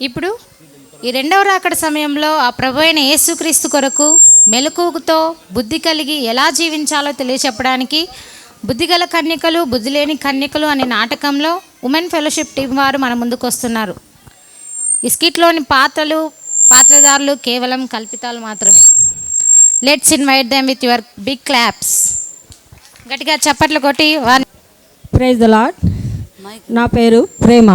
ఇప్పుడు ఈ రెండవ రాకడ సమయంలో ఆ ప్రభు అయిన యేసుక్రీస్తు కొరకు మెలకువతో బుద్ధి కలిగి ఎలా జీవించాలో తెలియచెప్పడానికి బుద్ధిగల కన్యకలు బుద్ధి లేని కన్యకలు అనే నాటకంలో ఉమెన్ ఫెలోషిప్ టీం వారు మన ముందుకు వస్తున్నారు. ఈ స్కిట్లోని పాత్రలు పాత్రధారులు కేవలం కల్పితాలు మాత్రమే. Let's invite them with your big claps గట్టిగా చప్పట్లు కొట్టి ప్రైజ్ ద లాడ్ నా పేరు ప్రేమ.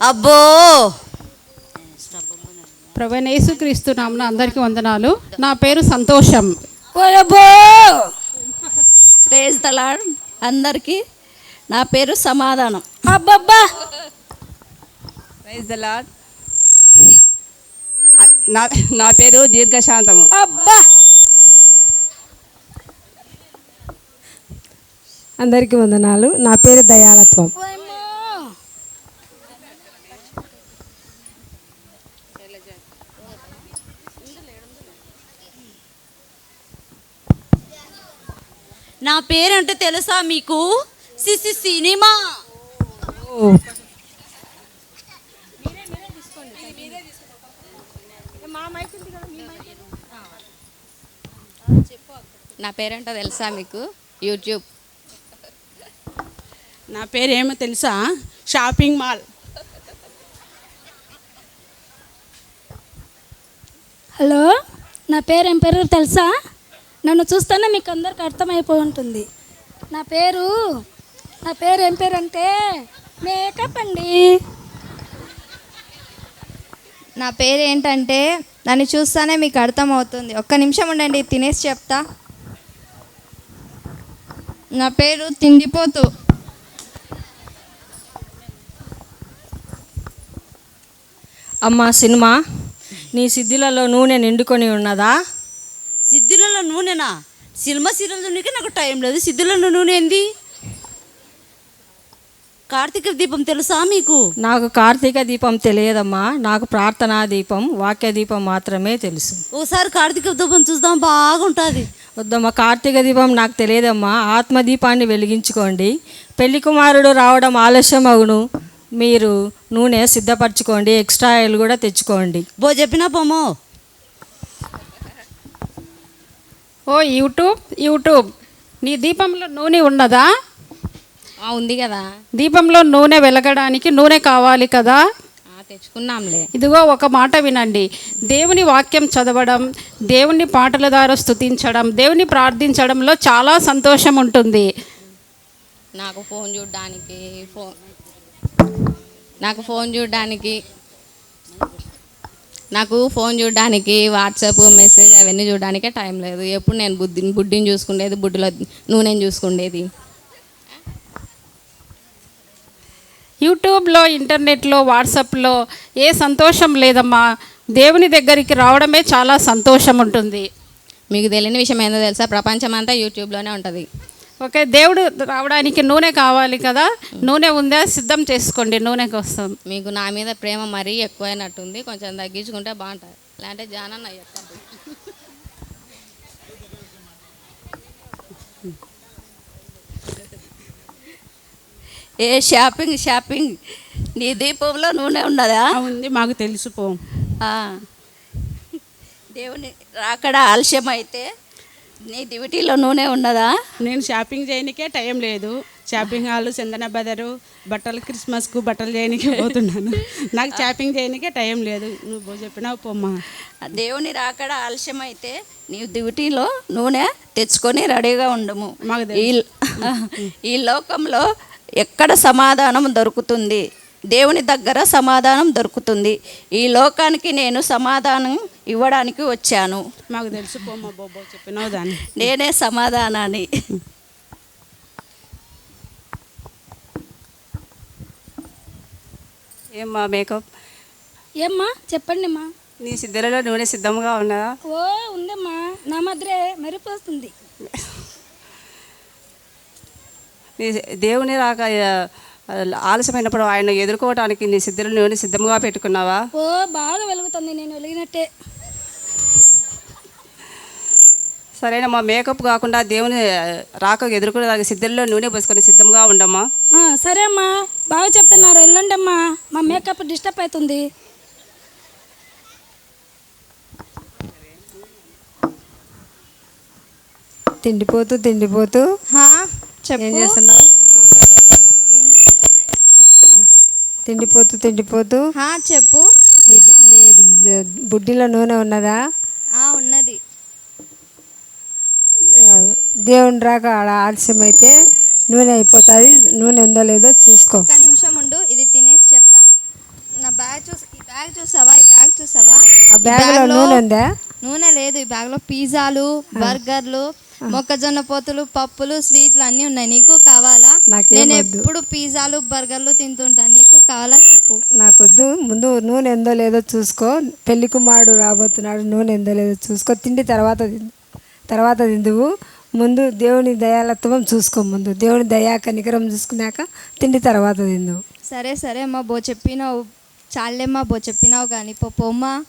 అబ్బో! ప్రభైన యేసుక్రీస్తు నామన అందరికీ వందనాలు. నా పేరు సంతోషం. ప్రేజ్ తలాడ్ అందరికీ నా పేరు సమాధానం. అబ్బబ్బా! ప్రైజ్ నా నా పేరు దీర్ఘశాంతము. అబ్బా! అందరికీ వందనాలు. నా పేరు దయాలత్వం. నా పేరంటే తెలుసా మీకు? CC cinema. ఓ, నా పేరేంటో తెలుసా మీకు? యూట్యూబ్. నా పేరు ఏమో తెలుసా? Shopping mall. హలో నా పేరు ఏం పేరు తెలుసా? నన్ను చూస్తేనే మీకు అందరికి అర్థమైపోయి ఉంటుంది. నా పేరు నా పేరు ఏం పేరు అంటే మేకప్ అండి. నా పేరు ఏంటంటే నన్ను చూస్తానే మీకు అర్థమవుతుంది. ఒక్క నిమిషం ఉండండి తినేసి చెప్తా. నా పేరు తిండిపోతు. అమ్మ సినిమా? నీ సిద్ధిలలో నూనె నిండుకొని ఉన్నదా? నూనెనా? సినిమా సీరియల్ నూనెకి నాకు టైం లేదు. సిద్ధులలో నూనె ఏంది? కార్తీక దీపం తెలుసా మీకు? నాకు కార్తీక దీపం తెలియదమ్మా. నాకు ప్రార్థనా దీపం వాక్య దీపం మాత్రమే తెలుసు. ఓసారి కార్తీక దీపం చూద్దాం బాగుంటుంది. వద్దమ్మా కార్తీక దీపం నాకు తెలియదమ్మా. ఆత్మదీపాన్ని వెలిగించుకోండి. పెళ్ళి కుమారుడు రావడం ఆలస్యం అవును మీరు నూనె సిద్ధపరచుకోండి ఎక్స్ట్రా ఆయిల్ కూడా తెచ్చుకోండి. బో చెప్పినా పోమో ఓ యూట్యూబ్ యూట్యూబ్. నీ దీపంలో నూనె ఉన్నదా? ఉంది కదా. దీపంలో నూనె వెలగడానికి నూనె కావాలి కదా? తెచ్చుకున్నాంలే. ఇదిగో ఒక మాట వినండి. దేవుని వాక్యం చదవడం దేవుని పాటల ద్వారా స్తుతించడం దేవుని ప్రార్థించడంలో చాలా సంతోషం ఉంటుంది. నాకు ఫోన్ చూడడానికి ఫోన్ నాకు ఫోన్ చూడడానికి నాకు ఫోన్ చూడడానికి వాట్సాప్ మెసేజ్ అవన్నీ చూడడానికే టైం లేదు. ఎప్పుడు నేను బుద్ధిని బుడ్డిని చూసుకునేది బుడ్డిలో నూనెని చూసుకునేది యూట్యూబ్లో ఇంటర్నెట్లో వాట్సాప్లో ఏ సంతోషం లేదమ్మా. దేవుని దగ్గరికి రావడమే చాలా సంతోషం ఉంటుంది. మీకు తెలియని విషయం ఏందో తెలుసా? ప్రపంచం అంతా యూట్యూబ్లోనే ఉంటుంది. ఓకే దేవుడు రావడానికి నూనె కావాలి కదా నూనె ఉందా సిద్ధం చేసుకోండి నూనె కోసం. మీకు నా మీద ప్రేమ మరీ ఎక్కువైనట్టుంది కొంచెం తగ్గించుకుంటే బాగుంటుంది. లేదంటే జానన్న ఏ షాపింగ్ షాపింగ్? నీ దీపంలో నూనె ఉన్నదా? ఉంది మాకు తెలుసు పో. ఆ. దేవుని రాకడ ఆలస్యం అయితే నీ దివిటీలో నూనె ఉన్నదా? నేను షాపింగ్ చేయనికే టైం లేదు. షాపింగ్ హాల్ చందన బజారు బట్టలు క్రిస్మస్కు బట్టలు చేయనికే పోతున్నాను. నాకు షాపింగ్ చేయనికే టైం లేదు. నువ్వు చెప్పినావు పోమ్మా. దేవుని రాకడ ఆలస్యం అయితే నీ దివిటీలో నూనె తెచ్చుకొని రెడీగా ఉండము. మాకు ఈ ఈ లోకంలో ఎక్కడ సమాధానం దొరుకుతుంది? దేవుని దగ్గర సమాధానం దొరుకుతుంది. ఈ లోకానికి నేను సమాధానం ఇవ్వడానికి వచ్చాను. మాకు తెలుసు చెప్పినావు దాన్ని. నేనే సమాధానాన్ని. ఏమ్మా మేకప్? ఏమ్మా? చెప్పండి అమ్మా నీ సిద్ధలలో నూనె సిద్ధంగా ఉన్నదా? ఓ ఉందమ్మా. నా మధ్య మెరిపోతుంది దేవుని రాక ఆలస్యమైనప్పుడు ఆయన ఎదుర్కోవడానికి నీ సిద్ధులను సిద్ధంగా పెట్టుకున్నావా? ఓ బాగా వెలుగుతుంది నేను వెలిగినట్టే. సరేనమ్మా మేకప్ కాకుండా దేవుని రాక ఎదుర్కొనే సిద్ధుల్లో నూనె పోసుకొని సిద్ధంగా ఉండమ్మా. సరే అమ్మా బాగా చెప్తున్నారు వెళ్ళండి అమ్మా మా మేకప్ డిస్టర్బ్ అవుతుంది. తిండిపోతూ తిండిపోతూ? చెప్పేస్తున్నావు చేస్తున్నావు? తిండిపోతూ తిండిపోతూ. చెప్పు. బుడ్డిలో నూనె ఉన్నదా? ఉన్నది. దేవుని రాక ఆడ ఆలస్యం అయితే నూనె అయిపోతుంది. నూనె ఉందో లేదో చూసుకో. ఒక్క నిమిషం ఉండు ఇది తినేసి చెప్తా. నా బ్యాగ్ చూసి ఈ బ్యాగ్ చూసావా? ఈ బ్యాగ్ చూసావా? ఆ బ్యాగ్లో నూనె ఉందా? నూనె లేదు. ఈ బ్యాగ్లో పిజ్జాలు బర్గర్లు మొక్కజొన్న పోతులు పప్పులు స్వీట్లు అన్నీ ఉన్నాయి. నీకు కావాలా? నాకేం నేను వద్దు. ఎప్పుడు పిజ్జాలు బర్గర్లు తింటుంటాను నీకు కావాలా చెప్పు. నాకొద్దు. ముందు నూనె ఎందో లేదో చూసుకో. పెళ్ళి కుమారుడు రాబోతున్నాడు. నూనె ఎందో లేదో చూసుకో. తిండి తర్వాత తర్వాత తిందువు. ముందు దేవుని దయాలత్వం చూసుకో ముందు. దేవుని దయా కనికరం చూసుకున్నాక తిండి తర్వాత తిందువు. సరే సరే అమ్మా. బో చెప్పినావు. చాలేమ్మా బో చెప్పినావు కానీ. పోమ్మా.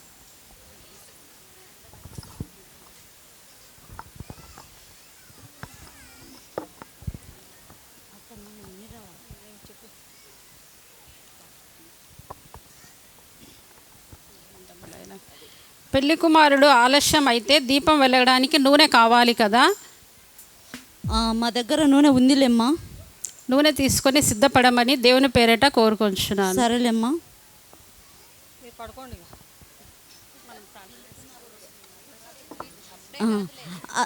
పెళ్ళి కుమారుడు ఆలస్యం అయితే దీపం వెలగడానికి నూనె కావాలి కదా? ఆ, మా దగ్గర నూనె ఉందిలేమ్మా. నూనె తీసుకొని సిద్ధపడమని దేవుని పేరిట కోరుకొంచున్నాను. సరేలేమ్మా. ఆ,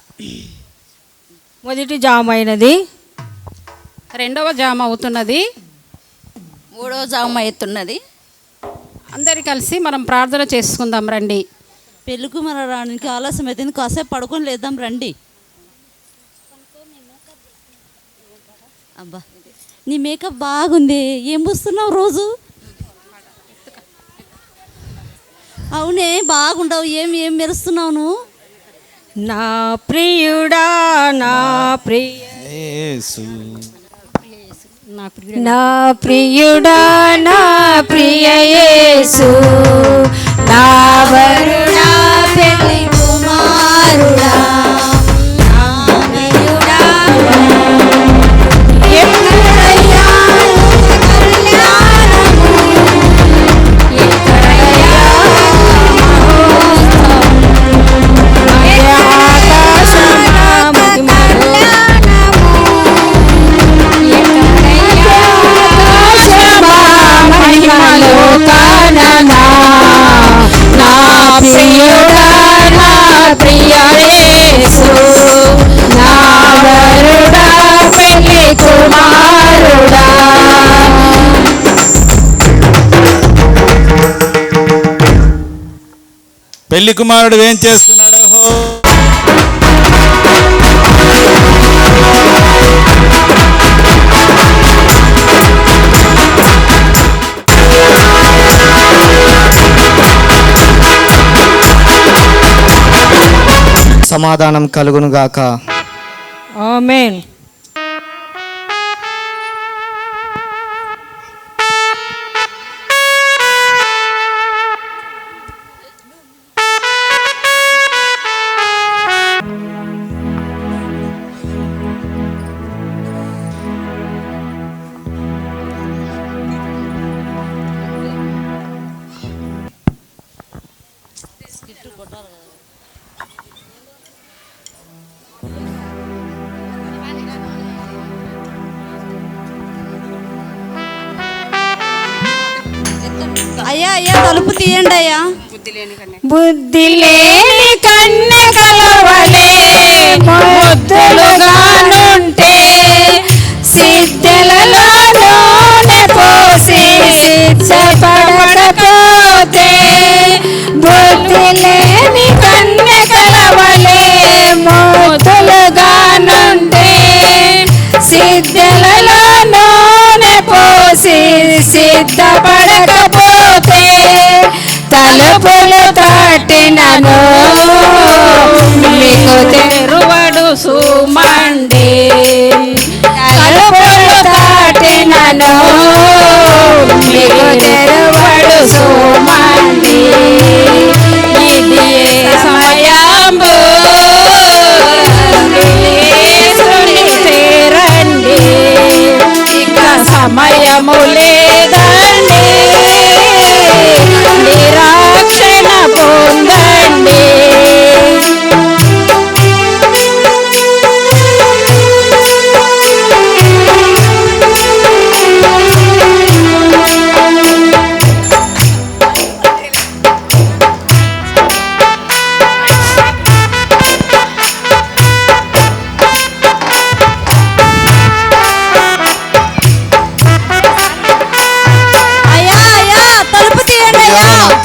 మొదటి జామ అయినది రెండవ జామ అవుతున్నది. మూడో జామ ఎత్తున్నది అందరి కలిసి మనం ప్రార్థన చేసుకుందాం రండి. పెళ్ళికి మన రానికి ఆలస్యం అయితే కాసేపు పడుకొని లేద్దాం రండి. అబ్బా నీ మేకప్ బాగుంది. ఏం పూస్తున్నావు రోజు? అవునే బాగుండవు. ఏం ఏం మెరుస్తున్నావు నువ్వు? నా ప్రియుడా నా ప్రియ నా ప్రియుడా నా ప్రియ యేసు. నా వరుడా పెళ్ళి కుమారుడా పెళ్ళి కుమారుడు ఏం చేస్తున్నాడు? హో సమాధానం కలుగునుగాక. ఆమేన్. అయ్యా అయ్యా తలుపు తీయండి అయ్యా. బుద్ధి లేని కన్నె కలవలే. ముద్దులుగానుంటే సిద్ధలలో తలుపులు తట్టినను మీకు తెరువడు సుమండి. తలుపులు తట్టినను మీకు తెరువడు సుమండి. ఇది సమయంబు? తీరండి ఇక సమయము లేదా.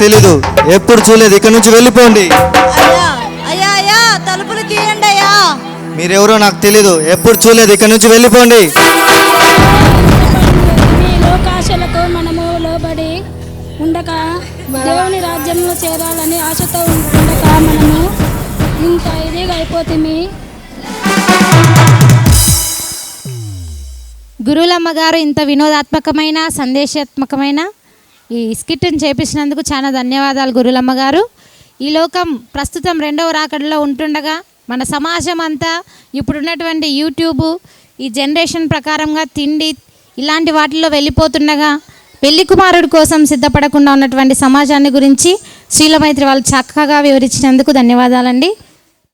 తెలీదు. ఎప్పుడు చూడలేదు. ఇక్కడ నుంచి వెళ్ళిపోండి. అయ్యా అయ్యా అయ్యా తలుపులు తీయండి అయ్యా. మీరెవరో నాకు తెలీదు. ఎప్పుడు చూడలేదు. ఇక్కడ నుంచి వెళ్ళిపోండి. మీ లోకాశలకు మనము లోబడి ఉండక దేవుని రాజ్యంలో చేరాలని ఆశతో ఉండక మనము ఇంత ఇదిగా అయిపోతుంది గురువులమ్మ గారు ఇంత వినోదాత్మకమైన సందేశాత్మకమైన ఈ స్కిట్ని చేపించినందుకు చాలా ధన్యవాదాలు గురులమ్మ గారు. ఈ లోకం ప్రస్తుతం రెండవ రాకడలో ఉంటుండగా మన సమాజం అంతా ఇప్పుడున్నటువంటి యూట్యూబ్ ఈ జనరేషన్ ప్రకారంగా తిండి ఇలాంటి వాటిల్లో వెళ్ళిపోతుండగా పెళ్ళి కుమారుడి కోసం సిద్ధపడకుండా ఉన్నటువంటి సమాజాన్ని గురించి శ్రీలమైత్రి వాళ్ళు చక్కగా వివరించినందుకు ధన్యవాదాలండి.